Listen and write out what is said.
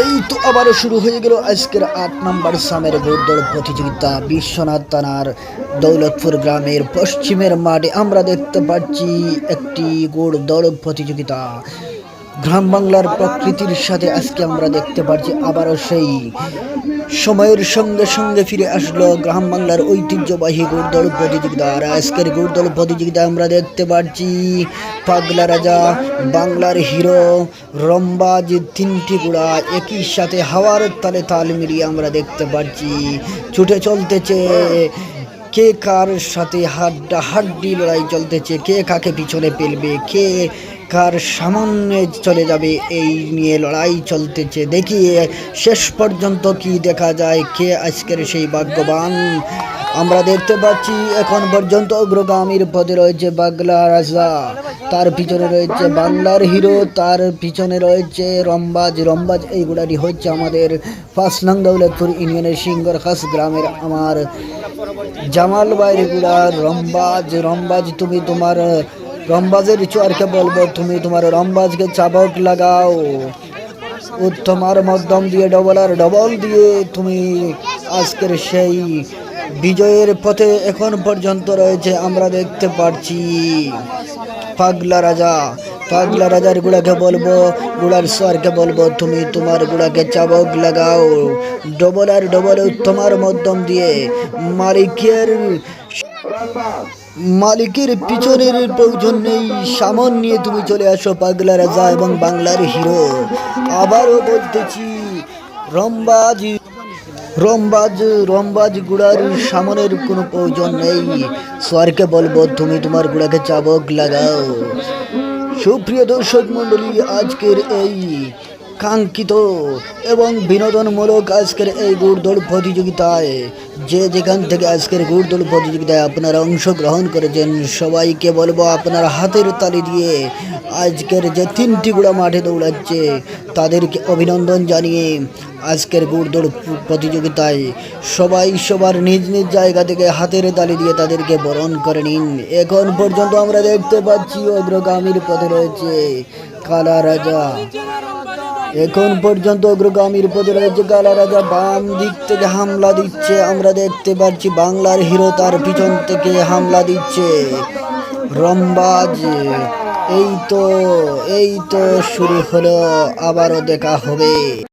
এই তো আবারও শুরু হয়ে গেল আজকের আট নম্বর সামের দৌড় প্রতিযোগিতা। বিশ্বনাথ থানার দৌলতপুর গ্রামের পশ্চিমের মাঠে আমরা দেখতে পাচ্ছি একটি ঘোড়দৌড় প্রতিযোগিতা। গ্রাম বাংলার প্রকৃতির সাথে আজকে আমরা দেখতে পাচ্ছি আবারও সেই সময়ের সঙ্গে সঙ্গে ফিরে আসলো গ্রাম বাংলার ঐতিহ্যবাহী ঘোড়দৌড় প্রতিযোগিতা আর আজকের ঘোড়দৌড় প্রতিযোগিতা আমরা দেখতে পাচ্ছি পাগলা রাজা, বাংলার হিরো, রম্বাজ তিনটি গুড়া একই সাথে হাওয়ার তালে তাল মিলিয়ে আমরা দেখতে পাচ্ছি ছুটে চলতেছে কে কার সাথে হাড্ডা হাড্ডি লড়াই চলতেছে, কে কাকে পিছনে ফেলবে, কে কার সামান্যে চলে যাবে। এই নিয়ে লড়াই চলতেছে। দেখি শেষ পর্যন্ত কি দেখা যায়, কে আজকের সেই ভাগ্যবান? আমরা দেখতে পাচ্ছি, এখন পর্যন্ত অগ্রগামীর পদে রয়েছে বাংলা রাজা। তার পিছনে রয়েছে বাংলার হিরো, তার পিছনে রয়েছে রম্বাজ। রম্বাজ এইগুলারই হচ্ছে আমাদের পাঁচ নং দৌলতপুর ইউনিয়নের সিঙ্গর খাস গ্রামের আমার জামাল বাইরেগুড়া রম্বাজ। রম্বাজ, তুমি তোমার রম্বাজের চোয়ারকে বলব? তুমি তোমার রমবাজকে চাবক লাগাও। ও তোমার মধ্যম দিয়ে ডবল আর ডবল দিয়ে তুমি আজকের সেই বিজয়ের পথে এখন পর্যন্ত রয়েছে, আমরা দেখতে পাচ্ছি পাগলা রাজা, পাগলা রাজার গুড়াকে বলব, গুড়ার সোয়ারকে বলব, তুমি তোমার গুড়াকে চাবক লাগাও। ডবল আর ডবল তোমার মধ্যম দিয়ে মালিকের মালিকের পিছনের প্রয়োজন নেই। সামন নিয়ে তুমি চলে আসো পাগলা রাজা এবং বাংলার হিরো। আবারও বলতেছি, রম্বাজ, রমবাজ রমবাজ গুড়ার সামনের কোনো প্রয়োজন নেই। সোয়ারকে বলব, তুমি তোমার গুড়াকে চাবক লাগাও। সুপ্রিয় দর্শক মণ্ডলী, আজকের এই কাঙ্ক্ষিত এবং বিনোদনমূলক আজকের এই গুড়দৌড় প্রতিযোগিতায়, যে যেখান থেকে আজকের গুড়দৌড় প্রতিযোগিতায় আপনারা অংশগ্রহণ করেছেন, সবাইকে বলব আপনার হাতের তালি দিয়ে আজকের যে তিনটি গুড়া মাঠে দৌড়াচ্ছে, তাদেরকে অভিনন্দন জানিয়ে আজকের গুড়দৌড় প্রতিযোগিতায় সবাই সবার নিজ নিজ জায়গা থেকে হাতের তালি দিয়ে তাদেরকে বরণ করে নিন। এখন পর্যন্ত আমরা দেখতে পাচ্ছি অগ্রগামীর পথে রয়েছে কালা রাজা এখন পর্যন্ত অগ্রগামীর পদে রয়েছে কালা রাজা বাম দিক থেকে হামলা দিচ্ছে। আমরা দেখতে পাচ্ছি বাংলার হিরো তার পিছন থেকে হামলা দিচ্ছে। রম্বাজ এই তো এই তো শুরু হলো। আবারও দেখা হবে।